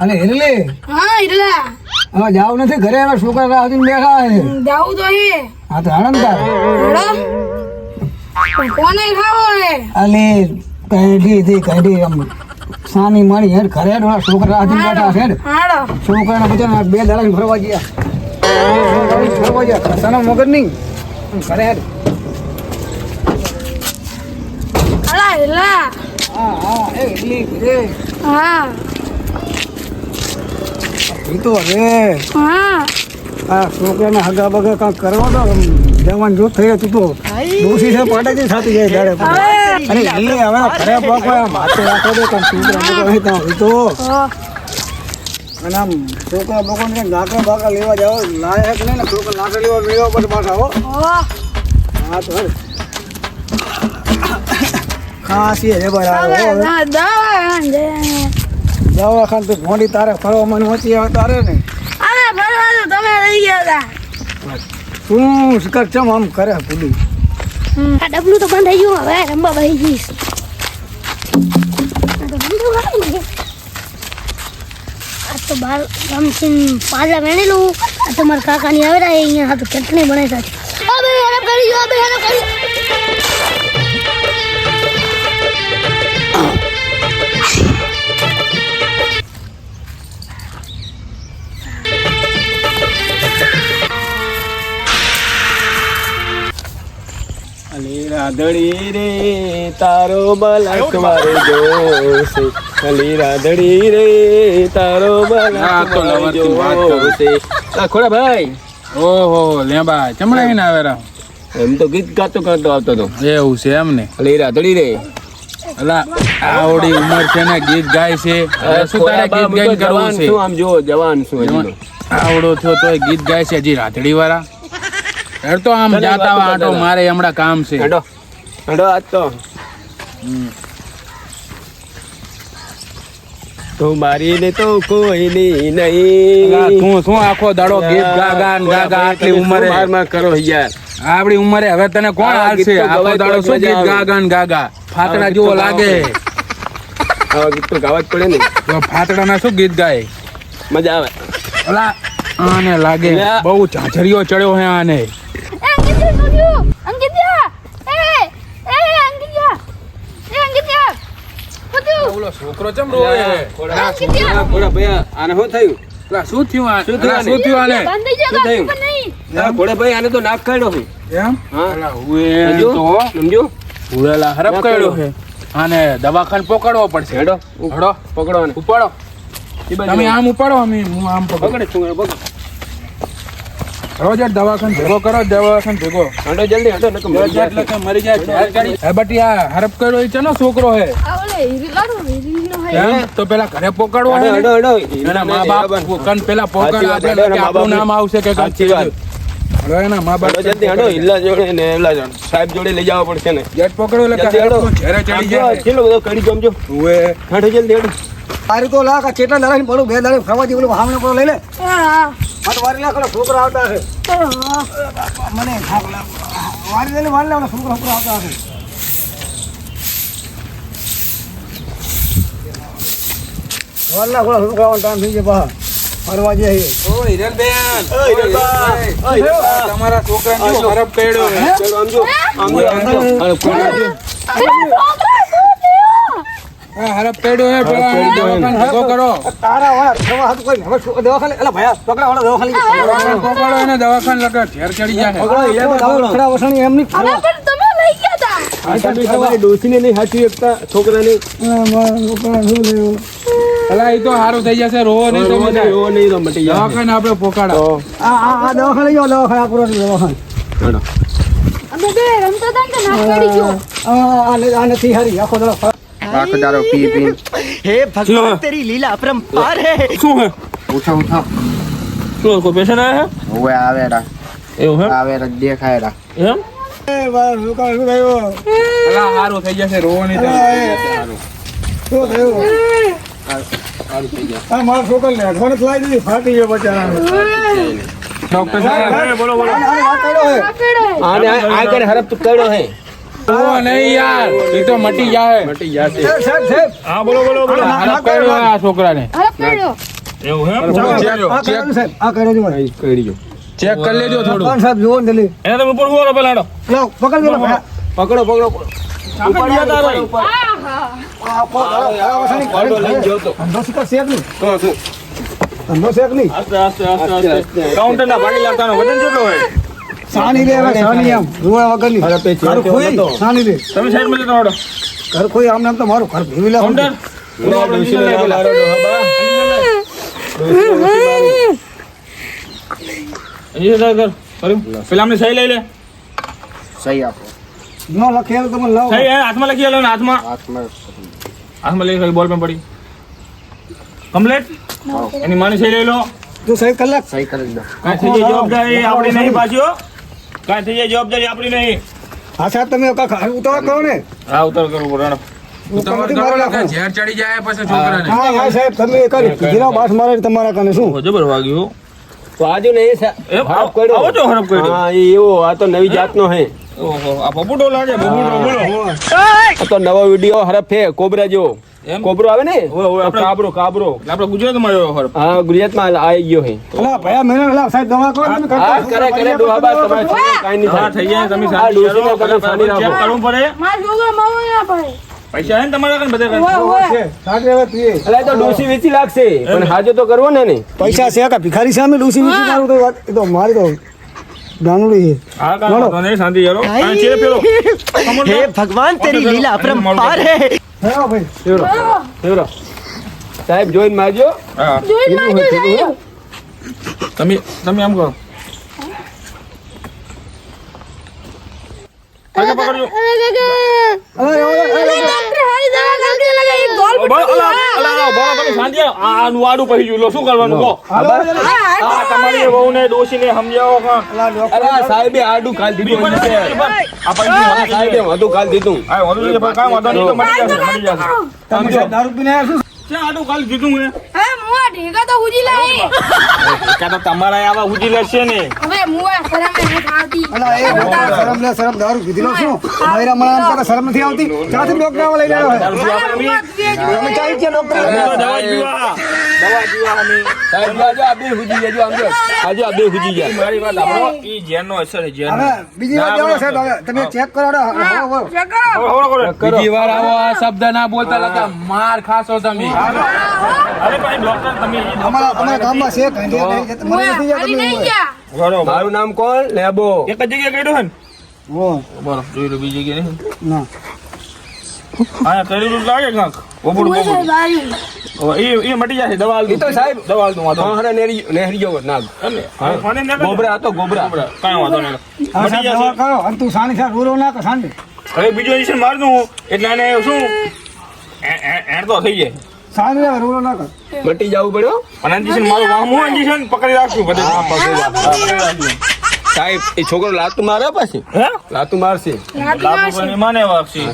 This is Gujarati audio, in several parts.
અને એટલે હા ઈરલા હવે જાવ નથી ઘરે એવા છોકરા રાહ જોઈને બેઠા છે. જાવું તો હે. હા તો આણંદ તાર કોને ખાવો હે? અલે કઈડી થી કઈડી આમ સાની માણી હેડ ઘરે એવા છોકરા રાહ જોઈને બેઠા છે છોકરાને બધા બે દાડા ફરવા ગયા. ફરવા ગયા. મગર નહીં. ઘરે હા હા એ એટલી ઘરે હા. એ તો હવે હા. આ છોકરાને હગા બગા કાંક કરવા દો જવાન જો થઈ તું તો દોષી છે પાટે જ થતી જાય દાડે. અરે એટલે હવે ઘરે પગ માથે રાખો દે કાંક છોકરા બગા હોય ત્યાં હોય તો. અને આમ છોકરા બગોને નાકરા બાકરા લેવા જાઓ લાયક નહીં ને છોકરા નાકરા લેવા મેળવા પર પાછા હો. હા. તો ખાસી હે બરાબર દવાખાને તો મોડી તારે ફરવા મને ઓછી આવે તારે ને. અરે ફરવા તો તમે રહી ગયા હતા. તું શિકાર ચમ આમ કરે પુલી આ ડબલું તો બંધ થઈ ગયું હવે રમવા ભાઈ જઈશ. આ તો બાર રામસિંહ પાજા વેણેલું. આ તો મારા કાકાની આવે અહીંયા તો ચટણી બનાવી છે અબે હેરાપ કરી જો અબે હેરાપ કરી રાધડી રે તારો બલક મારે જોશે. અલી રાધડી રે તારો બલક તો મારે જોશે. ખોડા ભાઈ. ઓહો લેબા ના ને આવેરા એમ તો ગીત ગાતો ગાતો આવતો હતો એવું છે એમ ને અલી રાધડી રે. અલા આવડી ઉંમર છે ને ગીત ગાય છે. શું તારે ગીત તો કરવું છે? આમ જો જવાન છું આવડો થયો તો ગીત ગાય છે હજી રાધડી વાળા તો આમ જાતા આવા આંટો કરતા મારે હમણાં કામ છે. હેડો આજ તો. તું ને તો નહીં તું શું આખો દાડો ગીત ગા ગા ને ગા ગા આટલી ઉંમરે? માર માર કરો યાર? આપડી ઉંમરે હવે તને કોણ હાલશે? આખો દાડો શું ગીત આવે. ગા ગા ને ગા ગા ફાતડા જેવો લાગે. આવા ગીત તો ગાવા જ પડે ને. ફાતડાના શું ગીત ગાય? મજા આવે. ઓલા આને લાગે. બહુ ઝાઝરિયો ચડ્યો હે આને એ અંકિત્યા છોડ્યું અંકિત્યા એ એ અંકિત્યા એ અંકિત્યા છોકરો ચમ રોવે ખોડા ખોડા ભૈયા આને શું થયું? અલા, શું થયું આ? શું થયું શું થયું આને? બંધ થઈ શું ગયો થયું? નહીં. આ ખોડા ભાઈ આને તો નાક કાઢ્યો છે. એમ? હા? હુએ તો સમજો? હુએલા હરપ કાઢ્યો. છે. આને દવાખાને પકડવો પડશે. હેડો હડો. પકડો આને. ઉપાડો. તમે આમ ઉપાડો અમે હું આમ પકડો. પકડે છું પકડ. રોજ દવાખાને ભેગો કરો દવાખાન ભેગો. હેડો જલ્દી હેડો નકર મરી એટલે જાય મરી જાય હે બટી આ હરપ કર્યો ઈ ચનો છોકરો હે? તો પેલા ઘરે પોકાડવો હે હેડો હેડો. એના મા બાપ કન પેલા પોકાડ આપે કે આપણું નામ આવશે કે સાચી વાત. એના મા બાપ હેડો જલ્દી હેડો ઈલા જોડે ને એલા જોડે. સાહેબ જોડે લઈ જવા પડશે ને. જેટ પકડો એટલે હેડો. ઝેરે ચડી જાય. કેટલો બધો કરી જમજો હુએ હેડો જલ્દી હેડો. તારી તો લાખ આ કેટલા દાડા પડું? બે દાડા ફરવા જેવું પડો લઈ લે. વારી લાખ છોકરા આવતા હશે. મને. વારી લઈને વારી લાવ છોકરા છોકરા આવતા હશે. વારી લાખ છોકરા આવવાનો ટાઈમ થઈ જાય બહાર ફરવા જઈએ ઓ હિરલબેન ઓય હિરલબા, તમારા છોકરાને જો હરપ કર્યો હે? ચાલો આમ જો. આમ જો આમ જો હાલો, ખોડા જો. હા, હરપ કર્યો હે પેલા હરપ કર્યો હે. દવાખાને ભેગો કરો. તારા વાળા ફરવા હાથું કોઈ હવે દવાખાને એલા ભયા છોકરા વાળા દવાખાને લઈ જાઓ. દવાખાને પકડો એને દવાખાને લગા ઝેર ચડી જાય પકડો, એ તો દવા વસણી એમ નહીં પણ તમે લઈ ગયા હતા આ તમે તમારી ડોશીને નહીં હાચવી શકતા છોકરાને. આ શું થયું? અલા ઈ તો હારું થઈ જશે રોવો નહીં તો રોવો નહીં, નહીં. દવાખાને આપણે પોકાડા. આ આ દવાખાને જાઓ દવાખાને આ પુરાનું દવાખાને. અમે બે રમતા હતા ને ગયો? આ આ નથી હારી. આખો ફરવા. આખો દારો પી પી હે ભગવાન તેરી લીલા પરંપર હે. શું હે? ઉઠો ઉઠો. શું કોઈ પેશન આયા હે? ઓવે આવે રા. એવું હે? આવે રા દેખાય રા. એમ? એ બસ શું કામ શું થયું? અલા હારું થઈ જશે રોવાની હારું શું થયું? મારા છોકરા ને અઠવાડિયે લાવી દીધી ફાટી ગયો બચારા ડોક્ટર સાહેબ બોલો બોલો. આ કર્યો હે. રોવો નહીં યાર એ તો મટી જાય મટી જશે સાહેબ સાહેબ હા બોલો બોલો બોલો હરપ કર્યો આ છોકરાને કર્યો એવું હે ચેક સાહેબ આ કરેલું કર્યો ચેક કરી લેજો થોડું પણ સાહેબ જોવો ને જલ્દી એને તમે ઉપર ઊભો રહો પેલા હેડો. લાવ, પકડ લો. પકડો પકડો ચાકર જતા રહી. આ પો- આ- આ વસાની જોતો ધંધો શીખર શેક નહીં. તો શું ધંધો શેક નહીં. આસ્તે આસ્તે આસ્તે આસ્તે કાઉન્ટરના ભાગી લાગતાનો વજન કેટલો હોય સાની લે હવે, સાની આમ, રૂવા વગરની. અરે પે ઘર ચેક ખોઈ, હતો. સાની લે. તમે સાઈડમાં જતા હેડો. ઘર ખોઈ આમને આમ તો મારું ઘર ભેવી લે. કાઉન્ટર પૂરો આપણે ડોશીને નીચે લાવો, લાગેલા. લાવો, ડોહા. અહીં જતા કર. કર્યું? પેલા અમને સહી લઈ લે ન લખેલું તમે લાવો. સહી હે, હાથમાં લખી આલો ને હાથમાં હાથમાં લઈ ખાલી બોલ પેન પડી કમ્પ્લેટ એની માની સહી લઈ લો તું સહી કલાક કાંઈ થઈ જાય જવાબદારી આપણી નહીં પાછી હો. કાંઈ થઈ જાય જવાબદારી આપણી નહીં. હા સાહેબ તમે ઉતાર કરો ને. હા ઉતાર કરો પડે હેડો. તમારે મારી નાખો. ઝેર ચડી જાય પછી છોકરાને. હા હા સાહેબ તમે કરી કીધેલા બાસ મારે તમારા કને શું? જબર વાગ્યું. તો આજુ નહીં સા- હરફ કર્યો. આવો છો હરફ કર્યો હા એ એવો આ તો નવી જાતનો હે. ઓહો આ પપુટો લાગે પપુટો બોલો. તો નવો વીડિયો હરફ હે કોબરા જેવો. કોબરો આવે ને? કાબરો કાબરો. ગુજરાતમાં આવી ગયો સાહેબ દવા કરો થઈ જાય પૈસા છે તો ડોસી વેચી લાગશે. પણ હાજો તો કરવો ને ને પૈસા છે ભિખારી સામે ડોસી વેચી મારું તો વાત તો મારી તો ભગવાન તેરી લીલા પરમ હે. ભાઈ ફેવરો ફેવરો સાહેબ જોઈને મારજો હા જોઈ મારજો સાહેબ તમે તમે આમ કરો પકડજો, ડોક્ટર હારી દવા કાઢી લગે એક ગોલ ઓ, બોલો, અલા, અલા, અલા, બોલો, તમે શાંતિ રહો. આ આનું આડું પડી ગયું લો, શું કરવાનું કહો. આ તમારી વહુને ડોશીને સમજાવો કાં. અલા, સાહેબે આડું કાલ દીધું બધું છે. આ પૈસું સાહેબે વધુ કાલ દીધું હા, વાંધો નહીં, પણ કાંઈ વાંધો નહીં, તો મટી જશે, મટી જશે. તમે દારૂ પીને આવ્યા છો? ક્યાં આડું કાલ દીધું હે? મુવા તો ઉજી લાવી ક્યાં તો તમારા આવા ઉજી લેશે ને. હવે મુવા શરમે નથી આવતી. અલા, એ ડોક્ટર શરમ લે શરમ દારૂ પીધી લો શું? મારા મળાને તને શરમ નથી આવતી? ક્યાંથી ડોક્ટર ગયા ડોક્ટર દવા પીવા. દવા જ સાહેબ આજો આ બે હુજી જાજો આમ જો. આજો આ બે હુજી જા મારી વાત સાંભળો, ઈ ઝેરનો અસર છે, ઝેરનો. હવે બીજી વાત જાણો સાહેબ હવે તમે ચેક કરાવડો હવે, હવે. ચેક કરો. હવળો, હવળો કરો. બીજી વાર આવો આ શબ્દ ના બોલતા લતા માર ખાશો તમે. અરે ભાઈ ડોક્ટર તમે અમારા તમારા ગામમાં છે કાંઈ જે નહીં, જે મને નથી હારી જતું નહીં ગયા. બરોબર મારું નામ કોણ? લેબો. એક જ જગ્યાએ કર્યું હે ને? હો, બરો જોઈ લો બીજી જગ્યાએ નહીં. ના. હા કરેલું લાગે કાંક? સાહેબ આવી. એ એ મટી જશે દવા આલ એ તો સાહેબ દવા આલ દઉં વાંધો. નહીં. હા નેરી નેહરી ગયો નાગ. એમ ને? હા, ફોને ના. કરજો. ગોબરા હતો ગોબરા. કાંઈ વાંધો નહીં. હા મટી સાહેબ દવા જશે કરો અને તું સાની સાહેબ રૂરો ના કર સાંજે. હવે બીજો ઇન્જેક્શન માર દઉં એટલે એને શું? એ- એ- તો થઈ જાય. સાની હવે રૂરો ના કર મટી જવું પડ્યો અને ઇન્જેક્શન મારું વાહમું ઇન્જેક્શન પકડી રાખશું બધે. હા, પકડી રાખશું. સાહેબ એ છોકરો લાતું મારે પછી? હે? લાતું મારશે. લાગી પણ માને વાગશી.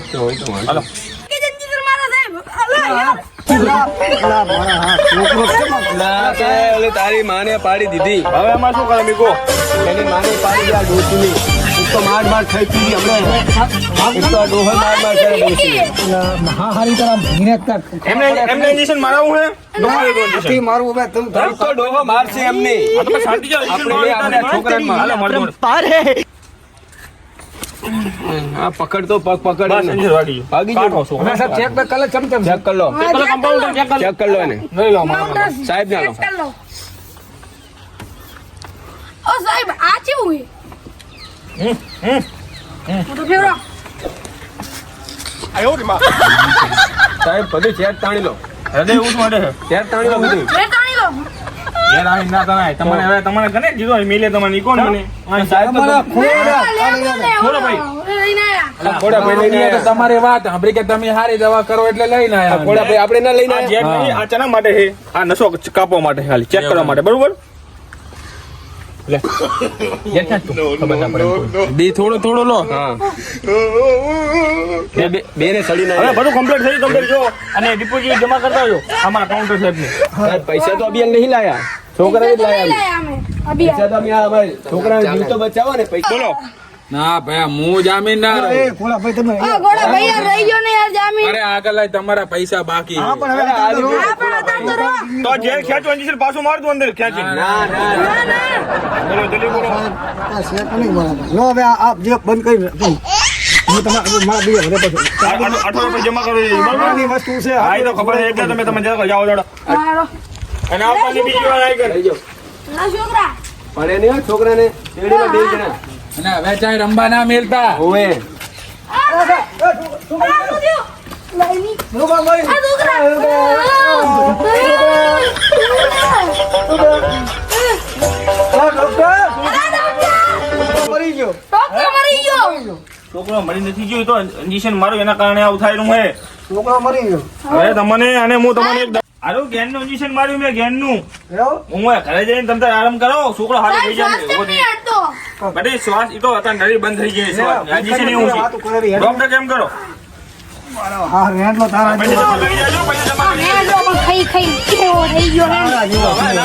હાલો. તારી માને પાડી દીધી. હવે એમાં શું કરે મીકો એની માને પાડી દીધા ડોશીની. એક માર માર થઈ ગઈ પકડ તો પગ પકડ ભાગી જતો સાહેબ ચેક બેક કર કર લો. ચેક લો. એને. સાહેબ ના આ ચેવું હે હમ, હમ. હું તો ફેવરો સાહેબ બધું ચેક તાણી લો. હૃદય ઉઠ માટે. ચેક તાણી લો બધું. લે તાણી લો. યાર, આ ના તણાય. તમને હવે તમને કને કીધું મિલે તમારે ઈ કોણ મને? આ સાહેબ તો તમારા ખોડા લે લે બોલો ભાઈ. ખોડા ભાઈ લઈને તો તમારી વાત સાંભળી કે તમે સારી દવા કરો એટલે લઈને આયા ખોડા ભાઈ આપણે ના લઈને આ આયા? આ ચના માટે છે આ નસો કાપવા માટે ખાલી. ચેક કરવા માટે બરોબર? દી થોડો થોડો લો. હા. બે- બે- બેને સડી ના હવે બધું કમ્પ્લીટ થઈ ગયું જો. અને ડિપોઝિટ જમા કરતા આવજો. અમારા કાઉન્ટર સાહેબ ને પૈસા તો અભી નહીં લાયા. છોકરા જ લાયા નહીં અમે. લાયા અમે. અભી પૈસા તો અમે અમારે છોકરાને જીવ તો બચાવો ને પૈસા. બોલો. ના ભાઈ હું જામીન ના એ રહું. ભાઈ તમે ગોળા ભાઈ રહી ગયો ને યાર જામીન. અરે આગળ લાય તમારા પૈસા બાકી. હા પણ હવે તો આ પણ અત્યારે તો રહો. તો જે ખેંચો ઇન્જેક્શન પાછું માર દો અંદર ખેંચી ના. ના ના લો હવે આ આપ જે બંધ કરી હું તમારે મારા બીજા ઘરે પછી આટલો રૂપિયા જમા કરો વસ્તુ છે હા એ તો ખબર છે એટલે તમે તમે જાઓ જાઓ. અને આવવાની બીજી વાર આવી લઈ ના છોકરા પણ એને છોકરાને શેરડીમાં બે જણા અને હવે ચાય રંબા ના મેલતા હોવે. છોકરા છોકરો મળી નથી ગયો તો ઇન્જેક્શન મારું એના કારણે આવું થાય હે છોકરો મરી ગયો. હવે તમને અને હું તમને એક આરો ગેનનું ઇન્જેક્શન માર્યું મેં ગેનનું હું ઘરે જઈને તમે આરામ કરો છોકરો હારે થઈ જાય? બધી શ્વાસ ઈ તો અત્યારે નળી બંધ થઈ ગઈ છે શ્વાસ ઇન્જેક્શન એવું છે. ડોક્ટર કેમ કરો? હા તારા ખાઈ ખાઈ કેવો થઈ ગયો હે.